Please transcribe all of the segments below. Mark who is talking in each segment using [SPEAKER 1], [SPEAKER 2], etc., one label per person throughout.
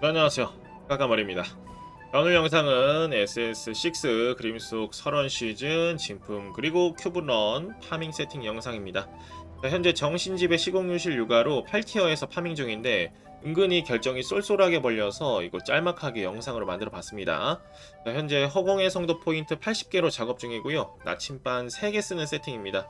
[SPEAKER 1] 네, 안녕하세요. 까까머리입니다. 오늘 영상은 SS6 그림 속 설원 시즌 진품 그리고 큐브런 파밍 세팅 영상입니다. 자, 현재 정신집의 시공유실 육아로 8티어에서 파밍 중인데 은근히 결정이 쏠쏠하게 벌려서 이거 짤막하게 영상으로 만들어 봤습니다. 자, 현재 허공의 성도 포인트 80개로 작업 중이고요. 나침반 3개 쓰는 세팅입니다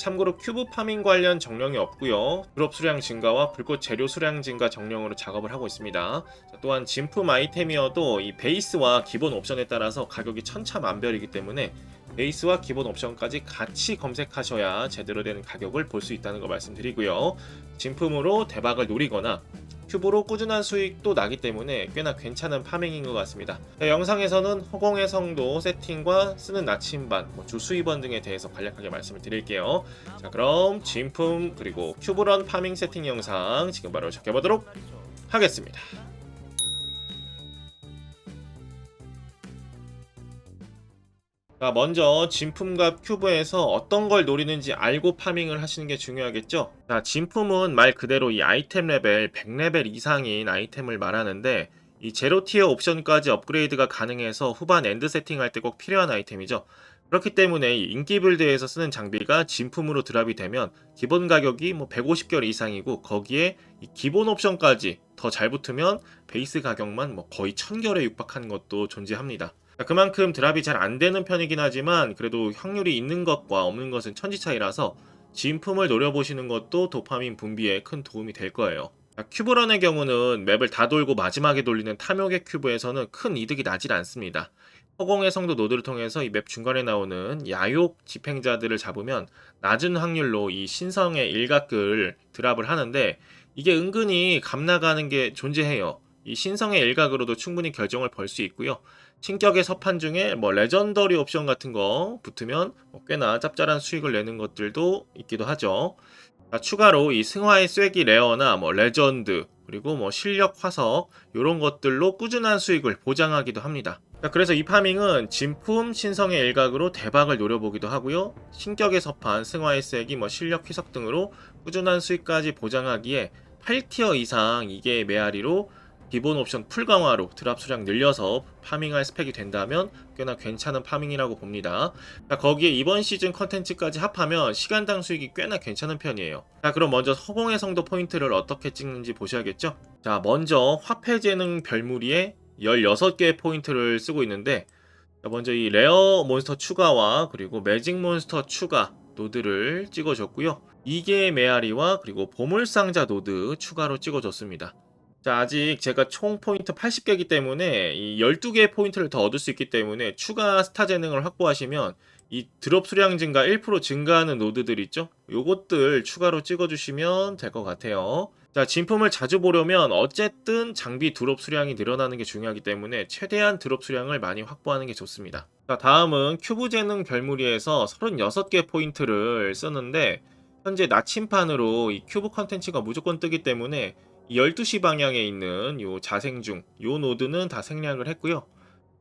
[SPEAKER 1] 참고로 큐브 파밍 관련 정령이 없고요. 드롭 수량 증가와 불꽃 재료 수량 증가 정령으로 작업을 하고 있습니다. 자, 또한 진품 아이템이어도 이 베이스와 기본 옵션에 따라서 가격이 천차만별이기 때문에 베이스와 기본 옵션까지 같이 검색하셔야 제대로 된 가격을 볼 수 있다는 거 말씀드리고요. 진품으로 대박을 노리거나 큐브로 꾸준한 수익도 나기 때문에 꽤나 괜찮은 파밍인 것 같습니다. 자, 영상에서는 허공의 성도 세팅과 쓰는 나침반, 뭐 주수입원 등에 대해서 간략하게 말씀을 드릴게요. 자 그럼 진품 그리고 큐브런 파밍 세팅 영상 지금 바로 시작해보도록 하겠습니다. 자 먼저 진품과 큐브에서 어떤 걸 노리는지 알고 파밍을 하시는 게 중요하겠죠. 자 진품은 말 그대로 이 아이템 레벨 100레벨 이상인 아이템을 말하는데 이 제로 티어 옵션까지 업그레이드가 가능해서 후반 엔드 세팅할 때 꼭 필요한 아이템이죠. 그렇기 때문에 이 인기 빌드에서 쓰는 장비가 진품으로 드랍이 되면 기본 가격이 뭐 150개월 이상이고 거기에 이 기본 옵션까지 더 잘 붙으면 베이스 가격만 뭐 거의 1000개월에 육박하는 것도 존재합니다. 자, 그만큼 드랍이 잘 안 되는 편이긴 하지만 그래도 확률이 있는 것과 없는 것은 천지 차이라서 진품을 노려보시는 것도 도파민 분비에 큰 도움이 될 거예요. 자, 큐브런의 경우는 맵을 다 돌고 마지막에 돌리는 탐욕의 큐브에서는 큰 이득이 나질 않습니다. 허공의 성도 노드를 통해서 이 맵 중간에 나오는 야욕 집행자들을 잡으면 낮은 확률로 이 신성의 일각을 드랍을 하는데 이게 은근히 감 나가는 게 존재해요. 이 신성의 일각으로도 충분히 결정을 벌 수 있고요. 신격의 서판 중에 뭐 레전더리 옵션 같은 거 붙으면 뭐 꽤나 짭짤한 수익을 내는 것들도 있기도 하죠. 자, 추가로 이 승화의 쐐기 레어나 뭐 레전드 그리고 뭐 실력 화석 이런 것들로 꾸준한 수익을 보장하기도 합니다. 자, 그래서 이 파밍은 진품 신성의 일각으로 대박을 노려보기도 하고요. 신격의 서판, 승화의 쐐기, 뭐 실력 희석 등으로 꾸준한 수익까지 보장하기에 8티어 이상 이게 메아리로 기본 옵션 풀 강화로 드랍 수량 늘려서 파밍할 스펙이 된다면 꽤나 괜찮은 파밍이라고 봅니다. 자, 거기에 이번 시즌 컨텐츠까지 합하면 시간당 수익이 꽤나 괜찮은 편이에요. 자, 그럼 먼저 허공의 성도 포인트를 어떻게 찍는지 보셔야겠죠? 자, 먼저 화폐 재능 별무리에 16개의 포인트를 쓰고 있는데 자, 먼저 이 레어 몬스터 추가와 그리고 매직 몬스터 추가 노드를 찍어줬고요. 2개의 메아리와 그리고 보물상자 노드 추가로 찍어줬습니다. 자, 아직 제가 총 포인트 80개이기 때문에 이 12개의 포인트를 더 얻을 수 있기 때문에 추가 스타 재능을 확보하시면 이 드롭 수량 증가 1% 증가하는 노드들 있죠? 요것들 추가로 찍어주시면 될 것 같아요. 자, 진품을 자주 보려면 어쨌든 장비 드롭 수량이 늘어나는 게 중요하기 때문에 최대한 드롭 수량을 많이 확보하는 게 좋습니다. 자, 다음은 큐브 재능 별무리에서 36개 포인트를 쓰는데 현재 나침판으로 이 큐브 컨텐츠가 무조건 뜨기 때문에 이 12시 방향에 있는 요 자생중 요 노드는 다 생략을 했고요.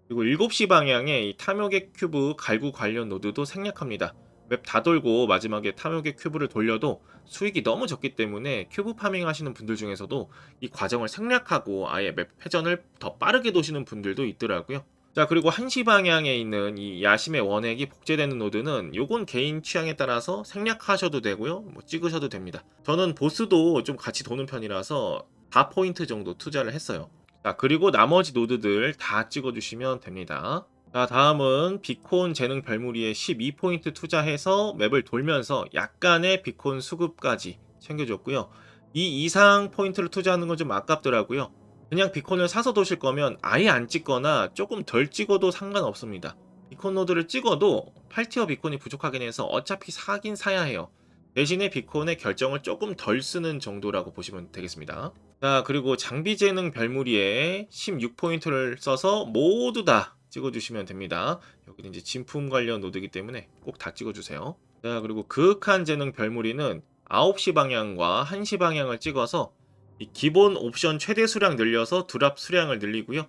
[SPEAKER 1] 그리고 7시 방향에 이 탐욕의 큐브 갈구 관련 노드도 생략합니다. 맵다 돌고 마지막에 탐욕의 큐브를 돌려도 수익이 너무 적기 때문에 큐브 파밍 하시는 분들 중에서도 이 과정을 생략하고 아예 맵 회전을 더 빠르게 도시는 분들도 있더라고요. 자 그리고 1시 방향에 있는 이 야심의 원액이 복제되는 노드는 요건 개인 취향에 따라서 생략하셔도 되고요. 뭐 찍으셔도 됩니다. 저는 보스도 좀 같이 도는 편이라서 4포인트 정도 투자를 했어요. 자 그리고 나머지 노드들 다 찍어주시면 됩니다. 자 다음은 비콘 재능 별무리에 12포인트 투자해서 맵을 돌면서 약간의 비콘 수급까지 챙겨줬고요. 이 이상 포인트를 투자하는 건 좀 아깝더라고요 그냥 비콘을 사서 도실 거면 아예 안 찍거나 조금 덜 찍어도 상관없습니다. 비콘 노드를 찍어도 8티어 비콘이 부족하긴 해서 어차피 사긴 사야 해요. 대신에 비콘의 결정을 조금 덜 쓰는 정도라고 보시면 되겠습니다. 자, 그리고 장비 재능 별무리에 16포인트를 써서 모두 다 찍어주시면 됩니다. 여기는 이제 진품 관련 노드이기 때문에 꼭 다 찍어주세요. 자, 그리고 그윽한 재능 별무리는 9시 방향과 1시 방향을 찍어서 이 기본 옵션 최대 수량 늘려서 드랍 수량을 늘리고요.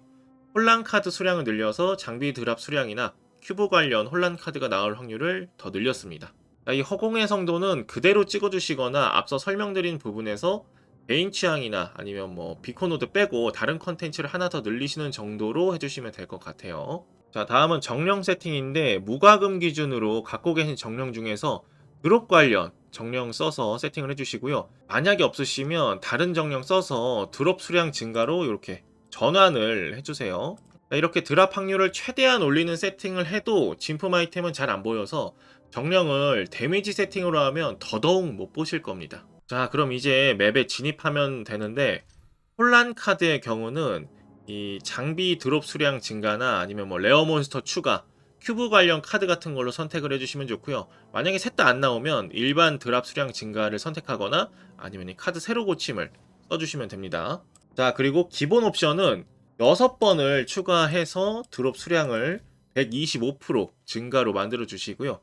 [SPEAKER 1] 혼란 카드 수량을 늘려서 장비 드랍 수량이나 큐브 관련 혼란 카드가 나올 확률을 더 늘렸습니다. 이 허공의 성도는 그대로 찍어주시거나 앞서 설명드린 부분에서 개인 취향이나 아니면 뭐 비코노드 빼고 다른 컨텐츠를 하나 더 늘리시는 정도로 해주시면 될 것 같아요. 자 다음은 정령 세팅인데 무과금 기준으로 갖고 계신 정령 중에서 드롭 관련 정령 써서 세팅을 해주시고요. 만약에 없으시면 다른 정령 써서 드롭 수량 증가로 이렇게 전환을 해주세요. 자, 이렇게 드랍 확률을 최대한 올리는 세팅을 해도 진품 아이템은 잘 안 보여서 정령을 데미지 세팅으로 하면 더더욱 못 보실 겁니다. 자 그럼 이제 맵에 진입하면 되는데 혼란 카드의 경우는 이 장비 드롭 수량 증가나 아니면 뭐 레어 몬스터 추가 큐브 관련 카드 같은 걸로 선택을 해주시면 좋고요. 만약에 셋 다 안 나오면 일반 드랍 수량 증가를 선택하거나 아니면 이 카드 새로 고침을 써주시면 됩니다. 자 그리고 기본 옵션은 6번을 추가해서 드롭 수량을 125% 증가로 만들어 주시고요.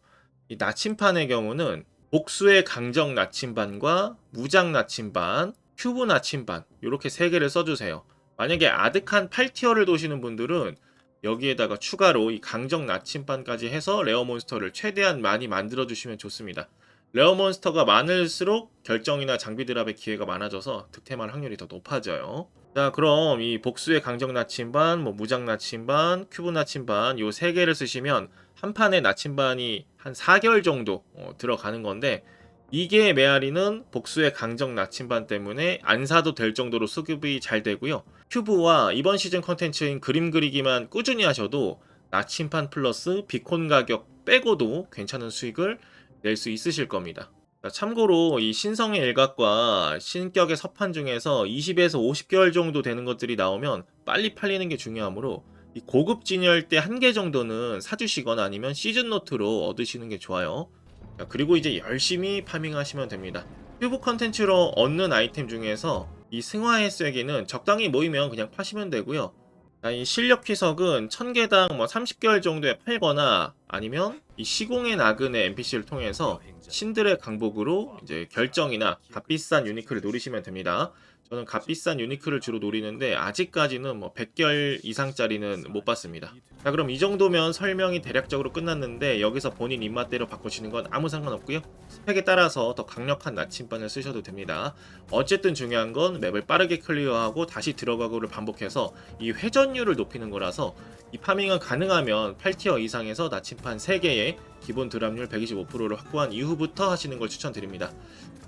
[SPEAKER 1] 이 나침판의 경우는 복수의 강정 나침반과 무장 나침반, 큐브 나침반 이렇게 세 개를 써주세요. 만약에 아득한 8티어를 도시는 분들은 여기에다가 추가로 이 강정 나침반까지 해서 레어 몬스터를 최대한 많이 만들어 주시면 좋습니다. 레어 몬스터가 많을수록 결정이나 장비 드랍의 기회가 많아져서 득템할 확률이 더 높아져요. 자, 그럼 이 복수의 강정 나침반, 뭐 무장 나침반, 큐브 나침반 요 세 개를 쓰시면 한 판에 나침반이 한 4개월 정도 어, 들어가는 건데 이게 메아리는 복수의 강정 나침반 때문에 안 사도 될 정도로 수급이 잘 되고요. 큐브와 이번 시즌 컨텐츠인 그림 그리기만 꾸준히 하셔도 나침판 플러스 비콘 가격 빼고도 괜찮은 수익을 낼 수 있으실 겁니다. 자, 참고로 이 신성의 일각과 신격의 서판 중에서 20에서 50개월 정도 되는 것들이 나오면 빨리 팔리는 게 중요하므로 이 고급 진열 때한개 정도는 사주시거나 아니면 시즌 노트로 얻으시는 게 좋아요. 자, 그리고 이제 열심히 파밍하시면 됩니다. 큐브 컨텐츠로 얻는 아이템 중에서 이 승화의 쐐기는 적당히 모이면 그냥 파시면 되고요. 자, 이 실력 희석은 1000개당 뭐 30개월 정도에 팔거나 아니면 이 시공의 나그네 NPC를 통해서 신들의 강복으로 이제 결정이나 값비싼 유니크를 노리시면 됩니다. 저는 값비싼 유니크를 주로 노리는데 아직까지는 뭐 100개월 이상짜리는 못 봤습니다. 자 그럼 이 정도면 설명이 대략적으로 끝났는데 여기서 본인 입맛대로 바꾸시는 건 아무 상관없고요. 스펙에 따라서 더 강력한 나침반을 쓰셔도 됩니다. 어쨌든 중요한 건 맵을 빠르게 클리어하고 다시 들어가고를 반복해서 이 회전율을 높이는 거라서 이 파밍은 가능하면 8티어 이상에서 나침판 3개에 기본 드랍률 125%를 확보한 이후부터 하시는 걸 추천드립니다.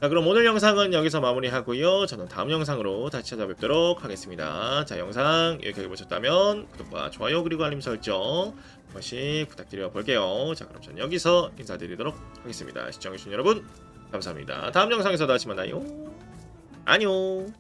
[SPEAKER 1] 자 그럼 오늘 영상은 여기서 마무리하고요. 저는 다음 영상 으로 다시 찾아뵙도록 하겠습니다. 자 영상 여기까지 보셨다면 구독과 좋아요 그리고 알림 설정 한 번씩 부탁드려 볼게요. 자 그럼 저는 여기서 인사드리도록 하겠습니다. 시청해주신 여러분 감사합니다. 다음 영상에서 다시 만나요. 안녕